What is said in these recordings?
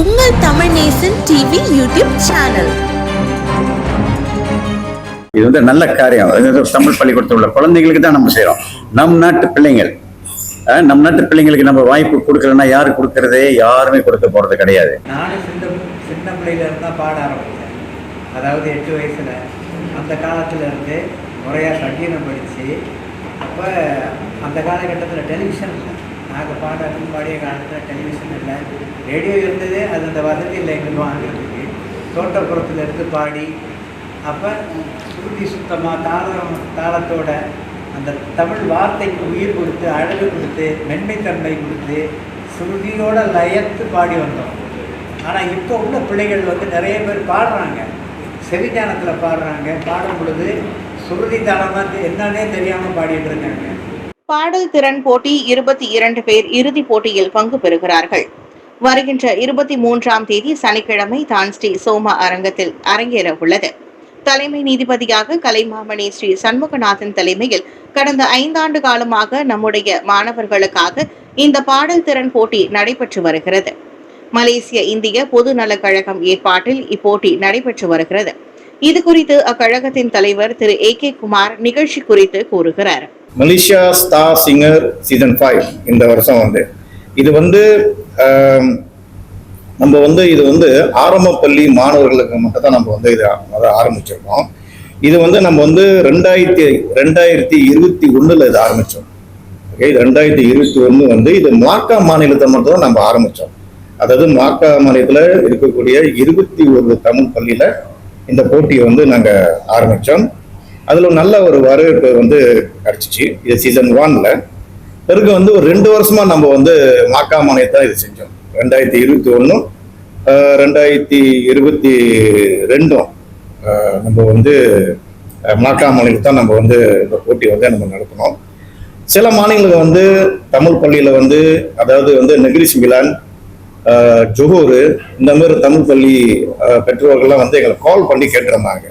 உங்கள் Tamil Nesan TV YouTube channel. இது வந்து நல்ல காரியம். இது வந்து தமிழ் பள்ளிக்கூடத்தில் உள்ள குழந்தைகளுக்கு தான் நம்ம செய்றோம். நம் நாட்டு பிள்ளைங்கள் நம் நாட்டு பிள்ளைங்களுக்கு நம்ம வாய்ப்பு கொடுக்கலன்னா யாரு கொடுக்கறதே யாருமே கொடுக்க போறது கிடையாது. நானும் சின்ன சின்ன பிள்ளையில இருந்தால் பாட ஆரம்பித்தேன் அதாவது எட்டு வயசில். அந்த காலத்துல இருந்து முறையாக சங்கீதம் படித்து அப்போ அந்த காலகட்டத்தில் டெலிவிஷன் இல்லை. நாங்கள் பாடணும் பாடிய காலத்தில் டெலிவிஷன் இல்லை. ரேடியோ இருந்தது அது அந்த வசதி இல்லை எங்களுக்கு வாங்குறதுக்கு. தோட்டப்புறத்தில் இருந்து பாடி அப்போ சுருதி சுத்தமாக தாளம் தாளத்தோட அந்த தமிழ் வார்த்தைக்கு உயிர் கொடுத்து அழகு கொடுத்து மென்மைத்தன்மை கொடுத்து சுருதியோட லயத்து பாடி வந்தோம். ஆனால் இப்போ உள்ள பிள்ளைகள் வந்து நிறைய பேர் பாடுறாங்க. செவிஞானத்தில் பாடுறாங்க. பாடும் பொழுது சுருதி தாளமாக என்னன்னே தெரியாமல் பாடிட்டு இருக்காங்க. பாடல் திறன் போட்டி இருபத்தி இரண்டு பேர் இறுதிப் போட்டியில் பங்கு பெறுகிறார்கள். வருகின்ற இருபத்தி மூன்றாம் தேதி சனிக்கிழமை தான் ஸ்ரீ சோமா அரங்கத்தில் அரங்கேற உள்ளது. தலைமை நீதிபதியாக கலைமாமணி ஸ்ரீ சண்முகநாதன் தலைமையில் கடந்த ஐந்தாண்டு காலமாக நம்முடைய மாணவர்களுக்காக இந்த பாடல் திறன் போட்டி நடைபெற்று வருகிறது. மலேசிய இந்திய பொது நலக் கழகம் ஏற்பாட்டில் இப்போட்டி நடைபெற்று வருகிறது. இது குறித்து அக்கழகத்தின் தலைவர் திரு ஏ கே குமார் நிகழ்ச்சி குறித்து கூறுகிறார். Malaysia star singer season five இந்த வருஷம் வந்து. இது வந்து நம்ம வந்து இது வந்து ஆரம்ப பள்ளி மாணவர்களுக்கு மட்டும் தான் நம்ம வந்து இது அதை ஆரம்பிச்சிருக்கோம். இது வந்து நம்ம வந்து ரெண்டாயிரத்தி ரெண்டாயிரத்தி இருபத்தி ஒன்றில் இது ஆரம்பித்தோம் ஓகே இது ரெண்டாயிரத்தி இருபத்தி ஒன்று வந்து இது மாக்கா மாநிலத்தை மட்டும் தான் நம்ம ஆரம்பித்தோம் அதாவது மாக்கா மாநிலத்தில் இருக்கக்கூடிய இருபத்தி ஒரு தமிழ் பள்ளியில் இந்த போட்டியை வந்து நாங்கள் ஆரம்பித்தோம் அதில் நல்ல ஒரு வரவேற்பு வந்து கிடச்சிச்சு. இது சீசன் ஒன்ல பிறகு வந்து ஒரு ரெண்டு வருஷமா நம்ம வந்து மாக்கா தான் இது செஞ்சோம். ரெண்டாயிரத்தி இருபத்தி ஒன்றும் ரெண்டாயிரத்தி இருபத்தி ரெண்டும் நம்ம வந்து அஹ், மாக்கா தான் நம்ம வந்து இந்த போட்டி வந்து நம்ம நடத்தினோம். சில மாநிலங்கள் வந்து தமிழ் பள்ளியில் வந்து அதாவது வந்து நெகிரிஸ் மிலான் ஜொஹூர் இந்த மாதிரி தமிழ் பள்ளி பெற்றோர்கள்லாம் வந்து எங்களை கால் பண்ணி கேட்டிருந்தாங்க.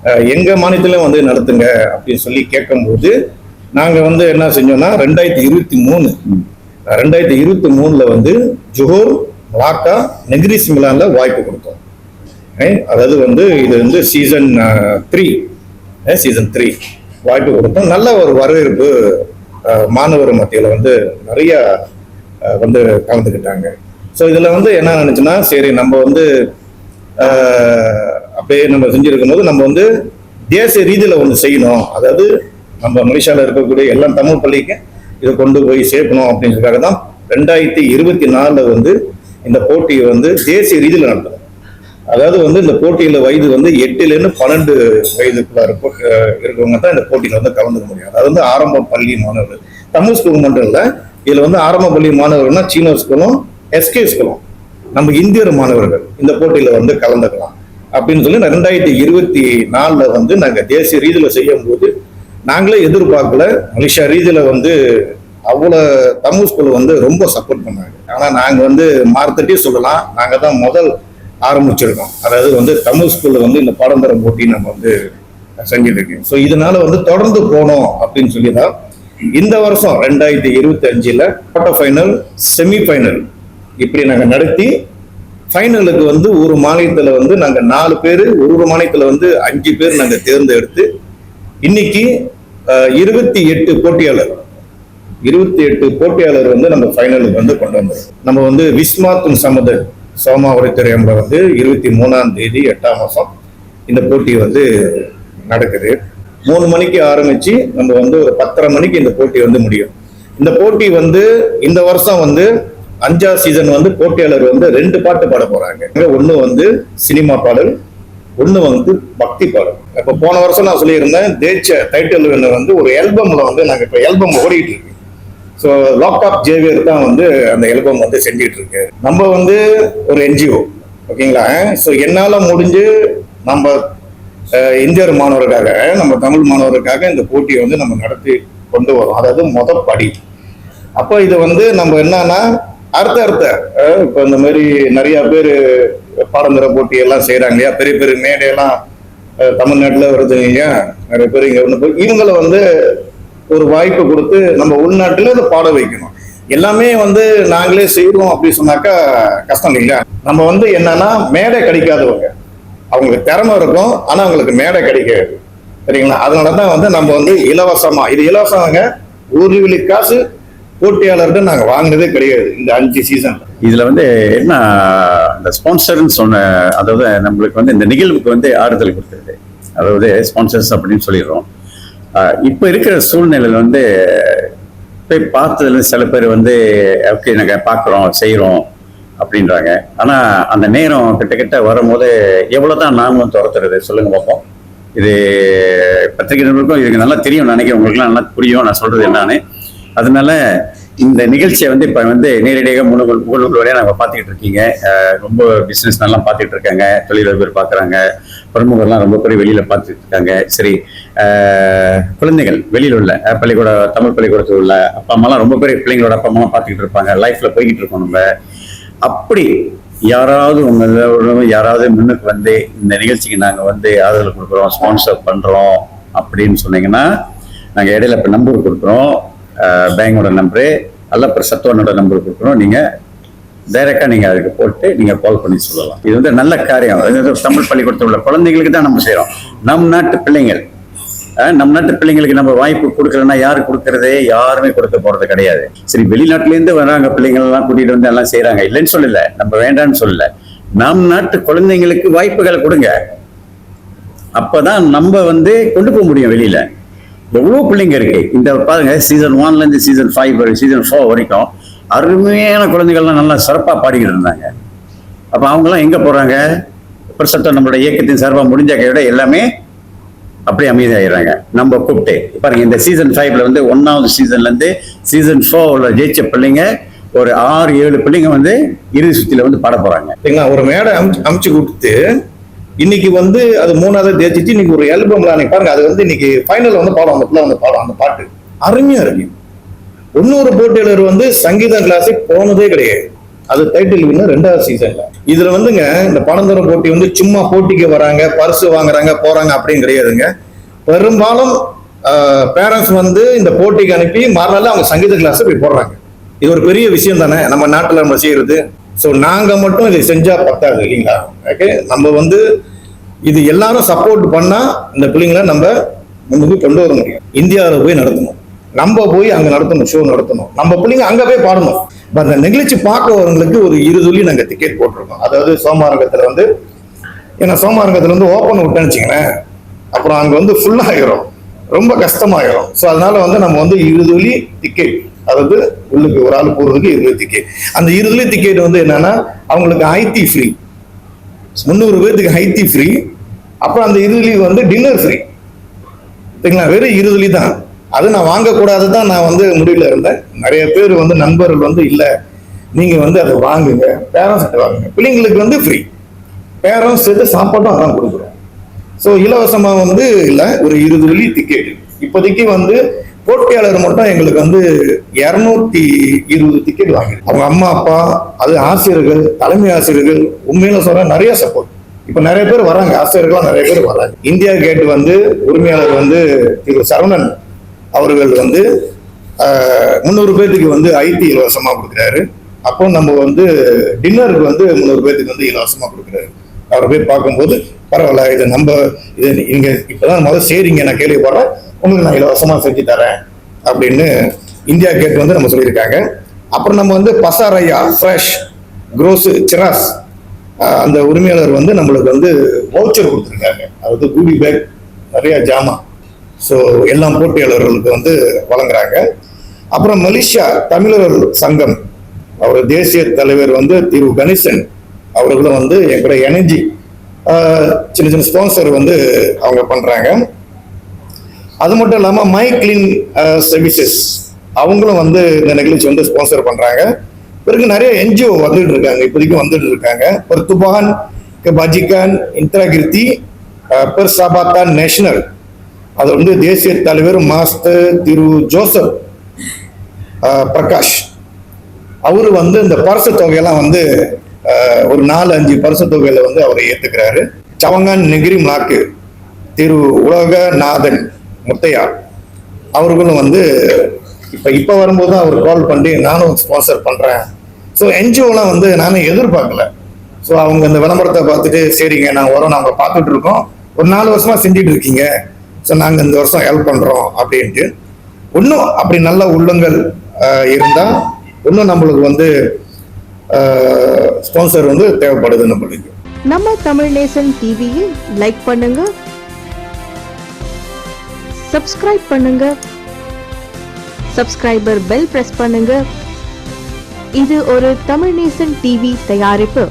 ஆஹ், எங்க மாநிலத்திலும் வந்து நடத்துங்க அப்படின்னு சொல்லி கேட்கும்போது நாங்க வந்து என்ன செஞ்சோம்னா ரெண்டாயிரத்தி இருபத்தி மூணு ரெண்டாயிரத்தி இருபத்தி மூணுல வந்து ஜொஹூர் மலாக்கா நெகிரிஸ் மிலான்ல வாய்ப்பு கொடுத்தோம்? அதாவது வந்து இது வந்து சீசன் த்ரீ சீசன் த்ரீ வாய்ப்பு கொடுத்தோம். நல்ல ஒரு வரவேற்பு மாணவர் மத்தியில் வந்து நிறைய வந்து கலந்துக்கிட்டாங்க. ஸோ இதில் வந்து என்ன நினைச்சுன்னா சரி நம்ம வந்து அப்படியே நம்ம செஞ்சிருக்கும் போது நம்ம வந்து தேசிய ரீதியில் ஒன்று செய்யணும். அதாவது நம்ம மலேசியாவில் இருக்கக்கூடிய எல்லா தமிழ் பள்ளிக்கு இதை கொண்டு போய் சேர்க்கணும் அப்படின்றதுக்காக தான் ரெண்டாயிரத்தி இருபத்தி நாலில் வந்து இந்த போட்டியை வந்து தேசிய ரீதியில் நடத்தணும். அதாவது வந்து இந்த போட்டியில் வயது வந்து எட்டுலேருந்து பன்னெண்டு வயதுக்குள்ள இருப்ப- இருக்கவங்க தான் இந்த போட்டியில் வந்து கலந்துக்க முடியும். அது வந்து ஆரம்ப பள்ளி மாணவர்கள். தமிழ் ஸ்கூல் மட்டும் இல்லை இதில் வந்து ஆரம்ப பள்ளி மாணவர்கள்னா சீன ஸ்கூலும் எஸ்கே ஸ்கூலும். நம்ம இந்தியர் மாணவர்கள் இந்த போட்டியில் வந்து கலந்துக்கலாம். அப்படின்னு சொல்லி ரெண்டாயிரத்தி இருபத்தி நாலில் வந்து நாங்கள் தேசிய ரீதியில் செய்யும் போது நாங்களே எதிர்பார்க்கல. மலேசியா ரீதியில் வந்து அவ்வளோ தமிழ் ஸ்கூல் வந்து ரொம்ப சப்போர்ட் பண்ணாங்க. ஆனால் நாங்கள் வந்து மார்த்தட்டி சொல்லலாம். நாங்கள் தான் முதல் ஆரம்பிச்சிருக்கோம். அதாவது வந்து தமிழ் ஸ்கூலில் வந்து இந்த பாடந்தர போட்டி நம்ம வந்து செஞ்சிருக்கோம் ஸோ இதனால வந்து தொடர்ந்து போனோம் அப்படின்னு சொல்லி தான் இந்த வருஷம் ரெண்டாயிரத்தி இருபத்தி அஞ்சில் குவார்டர் ஃபைனல் செமி ஃபைனல் இப்படி நாங்கள் நடத்தி ஃபைனலுக்கு வந்து ஒரு மாநிலத்தில் வந்து நாங்கள் நாலு பேர் ஒரு ஒரு மாநிலத்தில் வந்து அஞ்சு பேர் நாங்கள் தேர்ந்தெடுத்து இன்னைக்கு இருபத்தி எட்டு போட்டியாளர். இருபத்தி எட்டு போட்டியாளர் வந்து நம்ம ஃபைனலுக்கு வந்து கொண்டு வந்தோம் நம்ம வந்து விஸ்மாத்தும் சமத சோமாவரத்துறை வந்து இருபத்தி மூணாம் தேதி எட்டாம் மாதம் இந்த போட்டி வந்து நடக்குது. மூணு மணிக்கு ஆரம்பித்து நம்ம வந்து ஒரு பத்தரை மணிக்கு இந்த போட்டி வந்து முடியும். இந்த போட்டி வந்து இந்த வருஷம் வந்து அஞ்சா சீசன் வந்து போட்டியாளர் வந்து ரெண்டு பாட்டு பாட போறாங்க. ஒண்ணு வந்து சினிமா பாடல் ஒண்ணு வந்து பக்தி பாடல். இப்ப போன வருஷம் நான் சொல்லியிருந்தேன் தேச்ச டைட்டில் வந்து ஒரு ஆல்பம்ல வந்து நாங்க இப்ப ஆல்பம் ஓடிட்டு இருக்கு ஸோ லாப்டாப் ஜேவியர் தான் வந்து அந்த ஆல்பம் வந்து செஞ்சிட்டு இருக்கு நம்ம வந்து ஒரு என்ஜிஓ ஓகேங்களா? ஸோ என்னால முடிஞ்சு நம்ம இந்தியர் மாணவருக்காக நம்ம தமிழ் மாணவருக்காக இந்த போட்டியை வந்து நம்ம நடத்தி கொண்டு வரோம். அதாவது மொதல் படி. அப்போ இது வந்து நம்ம என்னன்னா அடுத்த அடுத்த இப்போ இந்த மாதிரி நிறைய பேர் பாடம்பர போட்டி எல்லாம் செய்யறாங்க இல்லையா? பெரிய பெரிய மேடையெல்லாம் தமிழ்நாட்டில் தமிழ்நாட்டுல இல்லையா? நிறைய பேர் இங்க வந்து இவங்களை வந்து ஒரு வாய்ப்பு கொடுத்து நம்ம உள்நாட்டுல இதை பாட வைக்கணும். எல்லாமே வந்து நாங்களே செய்கிறோம் அப்படி சொன்னாக்கா கஷ்டம் இல்லைங்களா? நம்ம வந்து என்னன்னா மேடை கிடைக்காதவங்க. அவங்களுக்கு திறமை இருக்கும் ஆனா அவங்களுக்கு மேடை கிடைக்காது சரிங்களா? அதனால தான் வந்து நம்ம வந்து இலவசமா இது இலவசங்க ஒரு விழி காசு போட்டியாளர்கள் நாங்கள் வாங்கினதே கிடையாது இந்த அஞ்சு சீசன் இதுல வந்து என்ன இந்த ஸ்பான்சர்னு சொன்ன அதாவது நம்மளுக்கு வந்து இந்த நிகழ்வுக்கு வந்து ஆறுதல் கொடுத்துருது அதாவது ஸ்பான்சர்ஸ் அப்படின்னு சொல்லிடுறோம். இப்போ இப்ப இருக்கிற சூழ்நிலையில வந்து போய் பார்த்ததுல சில பேர் வந்து ஓகே நாங்கள் பார்க்குறோம் செய்கிறோம் அப்படின்றாங்க. ஆனா அந்த நேரம் கிட்ட கிட்ட வரும்போது எவ்வளவுதான் நாங்களும் துரத்துறது? சொல்லுங்க பார்ப்போம் இது பத்திரிகை நிருபருக்கும் இதுக்கு நல்லா தெரியும் நினைக்கிறேன். உங்களுக்குலாம் நல்லா புரியும். நான் சொல்றது என்னன்னு. அதனால இந்த நிகழ்ச்சியை வந்து இப்போ வந்து நேரடியாக முகநூல் முகநூல் வழியாக நம்ம பார்த்துக்கிட்டு இருக்கீங்க. ரொம்ப பிஸ்னஸ் நல்லா பார்த்துட்டு இருக்காங்க. தொழிலதிபர் பார்க்குறாங்க. பிரமுகர்லாம் ரொம்ப பேர் வெளியில் பார்த்துட்டு இருக்காங்க. சரி குழந்தைகள் வெளியில் உள்ள பள்ளிக்கூட தமிழ் பள்ளிக்கூடத்தில் உள்ள அப்பா அம்மாலாம் ரொம்ப பேர் பிள்ளைங்களோட அப்பா அம்மாலாம் பார்த்துக்கிட்டு இருப்பாங்க. லைஃப்பில் போய்கிட்டு இருக்கோம் நம்ம. அப்படி யாராவது உங்களோட யாராவது முன்னுக்கு வந்து இந்த நிகழ்ச்சிக்கு நாங்கள் வந்து ஆதரவு கொடுக்குறோம் ஸ்பான்சர் பண்ணுறோம் அப்படின்னு சொன்னீங்கன்னா நாங்கள் இடையில இப்போ நம்பர் கொடுக்குறோம். பேங்கோட நம்பரு அல்லப்பர் சத்துவனோட நம்பர் கொடுக்குறோம் நீங்கள் டைரெக்டாக நீங்கள் அதுக்கு போட்டு நீங்கள் கால் பண்ணி சொல்லலாம். இது வந்து நல்ல காரியம். இது வந்து தமிழ் பள்ளிக்கூடத்தில் உள்ள குழந்தைங்களுக்கு தான் நம்ம செய்கிறோம் நம் நாட்டு பிள்ளைங்கள் நம் நாட்டு பிள்ளைங்களுக்கு நம்ம வாய்ப்பு கொடுக்கலன்னா யாரு கொடுக்கறதே யாருமே கொடுக்க போறது கிடையாது. சரி வெளிநாட்டுல இருந்து வராங்க பிள்ளைங்கள்லாம் எல்லாம் வந்து எல்லாம் செய்கிறாங்க இல்லைன்னு சொல்லல. நம்ம வேண்டாம்னு சொல்லல. நம் நாட்டு குழந்தைங்களுக்கு வாய்ப்புகளை கொடுங்க. அப்போதான் நம்ம வந்து கொண்டு போக முடியும் வெளியில. எவ்வளோ பிள்ளைங்க இருக்கு. இந்த பாருங்க சீசன் ஒன்ல இருந்து சீசன் ஃபைவ் வரைக்கும் சீசன் ஃபோர் வரைக்கும் அருமையான குழந்தைகள்லாம் நல்லா சிறப்பாக பாடிக்கிட்டு இருந்தாங்க. அப்போ அவங்கெல்லாம் எங்கே போகிறாங்க பிரசத்தம் நம்மளோட இயக்கத்தின் சார்பாக முடிஞ்ச கையோட எல்லாமே அப்படியே அமைதியாகிடுறாங்க நம்ம கூப்பிட்டு பாருங்க இந்த சீசன் ஃபைவ்ல வந்து ஒன்னாவது சீசன்லேருந்து சீசன் ஃபோர்ல ஜெயிச்ச பிள்ளைங்க ஒரு ஆறு ஏழு பிள்ளைங்க வந்து இறுதி சுற்றியில் வந்து பாட போகிறாங்க சரிங்களா ஒரு மேடை அமுச்சு அமுச்சு கொடுத்து இன்னைக்கு வந்து அது மூணாவது தேய்ச்சிட்டு இன்னைக்கு ஒரு ஆல்பம்ல அன்னைக்கு பாருங்க. அது வந்து இன்னைக்கு ஃபைனல் வந்து பாடம் அந்த பிள்ளை வந்து பாடம் அந்த பாட்டு. அருமையா இருக்கு. இன்னொரு போட்டியாளர் வந்து சங்கீதம் கிளாஸுக்கு போனதே கிடையாது. அது டைட்டில் வின்னர் ரெண்டாவது சீசன்ல இதுல வந்துங்க இந்த பணந்தரம் போட்டி வந்து சும்மா போட்டிக்கு வராங்க பரிசு வாங்குறாங்க போறாங்க அப்படின்னு கிடையாதுங்க. பெரும்பாலும் பேரண்ட்ஸ் வந்து இந்த போட்டிக்கு அனுப்பி மறுநாள் அவங்க சங்கீத கிளாஸ் போய் போடுறாங்க. இது ஒரு பெரிய விஷயம் தானே. நம்ம நாட்டுல நம்ம செய்யறது. ஸோ நாங்கள் மட்டும் இதை செஞ்சால் பத்தாது இல்லைங்களா? ஓகே நம்ம வந்து இது எல்லாரும் சப்போர்ட் பண்ணால் இந்த பிள்ளைங்களை நம்ம முன்னுக்கு கொண்டு வர முடியும். இந்தியாவில் போய் நடத்தணும். நம்ம போய் அங்கே நடத்தணும் ஷோ நடத்தணும். நம்ம பிள்ளைங்க அங்கே போய் பாடணும். இப்போ அந்த நிகழ்ச்சி பார்க்க வரவங்களுக்கு ஒரு இருதுள்ளி நாங்கள் டிக்கெட் போட்டிருக்கோம். அதாவது சோமாரங்கத்தில் வந்து ஏன்னா சோமாரங்கத்தில் வந்து ஓப்பன் விட்டேன்னு வச்சுங்களேன் அப்புறம் அங்கே வந்து ஃபுல்லாகிடும் ரொம்ப கஷ்டமாயிரும். ஸோ அதனால வந்து நம்ம வந்து இருதுளி டிக்கெட் அதாவது உள்ளுக்கு ஒரு ஆள் போறதுக்கு இருபது டிக்கெட் அந்த இருபதுல டிக்கெட் வந்து என்னன்னா அவங்களுக்கு ஐடி ஃப்ரீ முந்நூறு பேர்த்துக்கு ஐடி ஃப்ரீ அப்புறம் அந்த இருதுளி வந்து டின்னர் ஃப்ரீ சரிங்களா? வெறும் இருதுளி தான். அது நான் வாங்கக்கூடாது தான் நான் வந்து முடிவில் இருந்தேன். நிறைய பேர் வந்து நண்பர்கள் வந்து இல்லை. நீங்கள் வந்து அதை வாங்குங்க. பேரண்ட்ஸ்கிட்ட வாங்குங்க. பிள்ளைங்களுக்கு வந்து ஃப்ரீ பேரண்ட்ஸ் சேர்த்து சாப்பாட்டும் அதான் கொடுக்குறோம். ஸோ இலவசமாக வந்து இல்லை ஒரு இருபது வெள்ளி டிக்கெட் இப்போதைக்கு வந்து போட்டியாளர் மட்டும் எங்களுக்கு வந்து இரநூத்தி இருபது டிக்கெட் வாங்கி அவங்க அம்மா அப்பா அது ஆசிரியர்கள் தலைமை ஆசிரியர்கள் உண்மையில சொல்ற நிறைய சப்போர்ட் இப்ப நிறைய பேர் வராங்க ஆசிரியர்கள்லாம் நிறைய பேர் வராங்க. இந்தியா கேட் வந்து உரிமையாளர் வந்து திரு சரவணன் அவர்கள் வந்து முந்நூறு பேர்த்துக்கு வந்து ஐடி இலவசமா கொடுக்குறாரு. அப்போ நம்ம வந்து டின்னருக்கு வந்து முந்நூறு பேர்த்துக்கு வந்து இலவசமா கொடுக்குறாரு. அவரை போய் பார்க்கும்போது பரவாயில்ல இது நம்ம இது நீங்கள் இப்போதான் முதல்ல சரிங்க நான் கேள்விப்படுறேன் உங்களுக்கு நான் இலவசமாக செஞ்சு தரேன் அப்படின்னு இந்தியா கேட் வந்து நம்ம சொல்லியிருக்காங்க. அப்புறம் நம்ம வந்து பசாரையா ஃப்ரெஷ் குரோஸு சிராஸ் அந்த உரிமையாளர் வந்து நம்மளுக்கு வந்து வவுச்சர் கொடுத்துருக்காங்க. அதாவது கூலி பேக் நிறையா ஜாமான் ஸோ எல்லாம் போட்டியாளர்களுக்கு வந்து வழங்குறாங்க. அப்புறம் மலேசியா தமிழர் சங்கம். அவர் தேசிய தலைவர் வந்து திரு கணேசன். அவர்களும் வந்து எங்களுடைய எனர்ஜி இணைஞ்சி சின்ன சின்ன ஸ்பான்சர் வந்து அவங்க பண்ணுறாங்க அது மட்டும் இல்லாமல் மை கிளீன் சர்வீசஸ் அவங்களும் வந்து இந்த நிகழ்ச்சி வந்து ஸ்பான்சர் பண்ணுறாங்க பிறகு நிறைய என்ஜிஓ வந்துட்டு இருக்காங்க இப்போதைக்கு வந்துட்டு இருக்காங்க. பெர்துபான் பஜிகான் இந்திராகிருதி பெர் சபாத்தான் நேஷனல். அது வந்து தேசிய தலைவர் மாஸ்டர் திரு ஜோசப் பிரகாஷ். அவர் வந்து இந்த பரிசு தொகையெல்லாம் வந்து ஒரு நாலு அஞ்சு பரிசு தொகையில வந்து அவரை ஏத்துக்கிறாரு. சவங்கான் நெகிரி நாக்கு திரு உலகநாதன் முத்தையா அவர்களும் வந்து இப்போ இப்போ வரும்போது அவர் கால் பண்ணி நானும் ஸ்பான்சர் பண்ணுறேன் ஸோ என்ஜிஓலாம் வந்து நானும் எதிர்பார்க்கல. ஸோ அவங்க இந்த விளம்பரத்தை பார்த்துட்டு சரிங்க நாங்கள் வரோம் நாங்கள் பார்த்துட்டு இருக்கோம். ஒரு நாலு வருஷமா செஞ்சுட்டு இருக்கீங்க. ஸோ நாங்கள் இந்த வருஷம் ஹெல்ப் பண்ணுறோம் அப்படின்ட்டு. இன்னும் அப்படி நல்ல உள்ளங்கள் இருந்தால் இன்னும் நம்மளுக்கு வந்து ஸ்பான்சர் வந்து தேவைப்படுது நம்மளுக்கு நம்ம தமிழ் நேசன் டிவியை லைக் பண்ணுங்க. சப்ஸ்கிரைப் பண்ணுங்க. சப்ஸ்கிரைபர் பெல் பிரஸ் பண்ணுங்க. இது ஒரு தமிழ் நேசன் டிவி தயாரிப்பு.